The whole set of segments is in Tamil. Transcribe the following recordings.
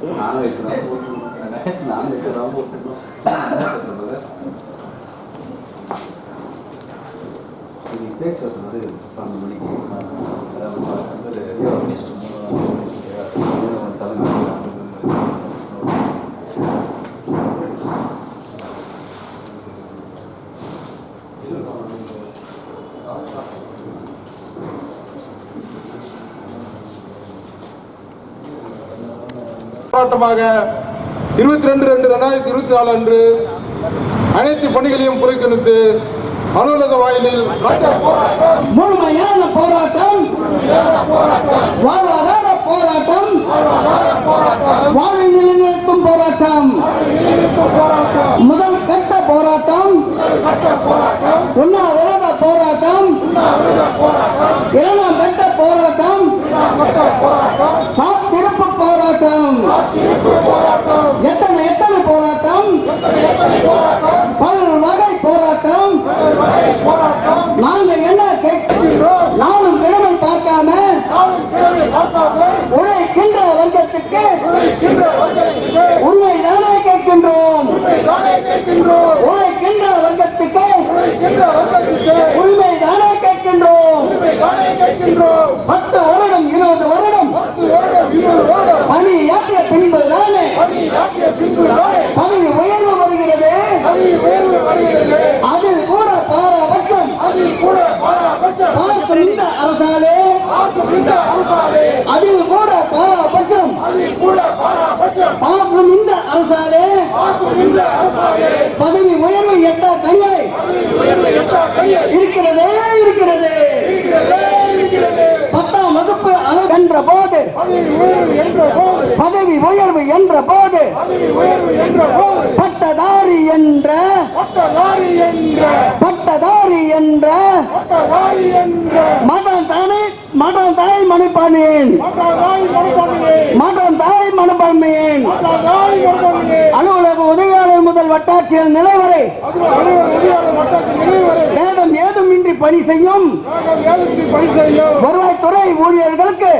நானும் வைக்கிறேன் போட்டுருக்கேன் நானும் வைக்கிறேன் போட்டுருக்கோம் இன்னைக்கு பேச்சு சொன்னது பன்னெண்டு மணிக்கு போராட்டமாக இருபத்தி ரெண்டு ரெண்டு ரெண்டாயிரத்தி இருபத்தி நாலு அன்று அனைத்து பணிகளையும் புறக்கணித்து அலுவலக வாயிலில் முழுமையான போராட்டம் வாழ்வாதார போராட்டம் வாழ்வை நிலைநிறுத்தும் போராட்டம் முதல் கட்ட போராட்டம் உண்ணாவிரத போராட்டம் Vamos embora! பார்க்கும் இந்த அரசாலே. பதவி உயர்வு எட்ட கையை. இருக்கிறதே இருக்கிறது. பத்தாம் வகுப்பு அழகென்ற போது. பதவி உயர்வு என்ற போது. பட்டதாரி என்ற. பட்டதாரி என்ற. மதம் தானே மணிப்பானேன் மதம் தாய் அலுவலக உதவியாளர் முதல் வட்டாட்சியர் நிலை வரை. வேதம் ஏதுமின்றி பணி செய்யும். வருவாய்த்துறை ஊழியர்களுக்கு.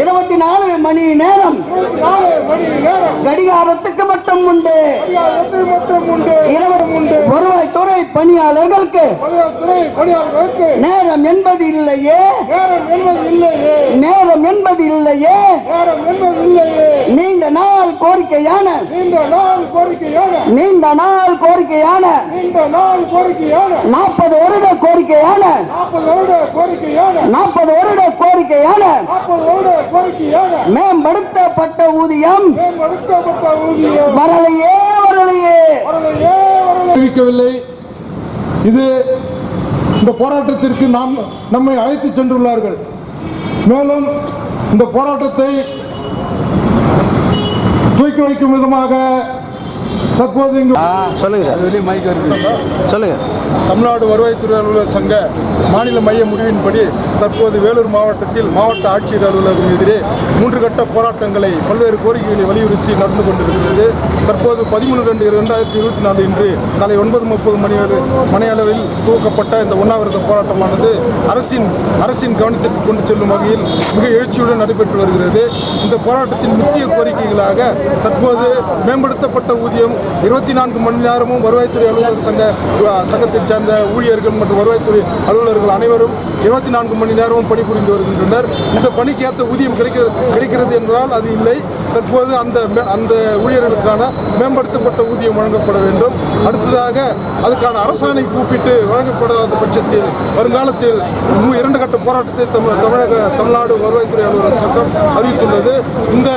இருபத்தி நாலு மணி நேரம். கடிகாரத்துக்கு மட்டும் உண்டு. வருவாய்த்துறை பணியாளர்களுக்கு நேரம் என்பது இல்லையே. நேரம் என்பது இல்லையே. நீண்ட நாள் கோரிக்கையான. நீண்ட நாள் கோரிக்கையான. நாற்பது வருட கோரிக்கையான. நாற்பது வருட கோரிக்கையான. மேம்படுத்தப்பட்ட ஊதியம். வரலையே வரலையே. அறிவிக்கவில்லை. இது இந்த போராட்டத்திற்கு நாம் நம்மை அழைத்து சென்றுள்ளார்கள். மேலும் இந்த போராட்டத்தை தூக்கி வைக்கும் விதமாக தற்போது இங்கு சொல்லுங்க சார். சொல்லுங்க. தமிழ்நாடு வருவாய்த்துறை அலுவலர் சங்க மாநில மைய முடிவின்படி தற்போது வேலூர் மாவட்டத்தில் மாவட்ட ஆட்சியர் அலுவலகம் எதிரே மூன்று கட்ட போராட்டங்களை பல்வேறு கோரிக்கைகளை வலியுறுத்தி நடந்து கொண்டிருக்கிறது. தற்போது பதிமூணு ரெண்டு இரண்டாயிரத்தி இருபத்தி நாலு இன்று காலை ஒன்பது முப்பது மணி அளவு- மணி அளவில் துவக்கப்பட்ட இந்த உண்ணாவிரத போராட்டமானது அரசின் அரசின் கவனத்திற்கு கொண்டு செல்லும் வகையில் மிக எழுச்சியுடன் நடைபெற்று வருகிறது. இந்த போராட்டத்தின் முக்கிய கோரிக்கைகளாக தற்போது மேம்படுத்தப்பட்ட ஊதியம் இருபத்தி நான்கு மணி நேரமும் வருவாய்த்துறை அலுவலர் சங்க சங்கத்தைச் சேர்ந்த ஊழியர்கள் மற்றும் வருவாய்த்துறை அலுவலர்கள் அனைவரும் இருபத்தி நான்கு மணி நேரமும் பணிபுரிந்து வருகின்றனர். இந்த பணிக்கு ஏற்ற ஊதியம் கிடைக்க கிடைக்கிறது என்றால் அது இல்லை. தற்போது அந்த மே- அந்த ஊழியர்களுக்கான மேம்படுத்தப்பட்ட ஊதியம் வழங்கப்பட வேண்டும். அடுத்ததாக அதுக்கான அரசாணை கூப்பிட்டு வழங்கப்படாத பட்சத்தில் வருங்காலத்தில் இரண்டு கட்ட போராட்டத்தை தமிழ் தமிழக தமிழ்நாடு வருவாய்த்துறை அலுவலர் சங்கம் அறிவித்துள்ளது. இந்த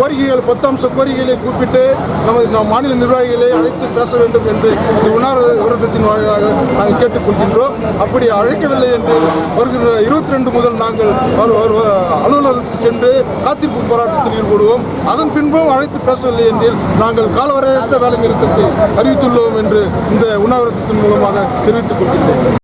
கோரிக்கைகள் பத்து அம்ச கோரிக்கைகளை கூப்பிட்டு நமது நம் மாநில நிர்வாகிகளை அழைத்து பேச வேண்டும் என்று இந்த உணர்வு விரதத்தின் வாயிலாக நாங்கள் கேட்டுக்கொள்கின்றோம். அப்படி அழைக்கவில்லை என்று வருகிற இருபத்தி ரெண்டு முதல் நாங்கள் வரு- வரு- அலுவலகத்துக்கு சென்று காத்திருப்பு போராட்டத்தில் ஈடுபடுவோம். அதன் பின்பும் அழைத்து பேசவில்லை என்றில் நாங்கள் காலவரையற்ற வேலை நிறுத்தத்தை அறிவித்துள்ளோம் என்று இந்த உண்ணாவிரதத்தின் மூலமாக தெரிவித்துக் கொள்கின்றோம்.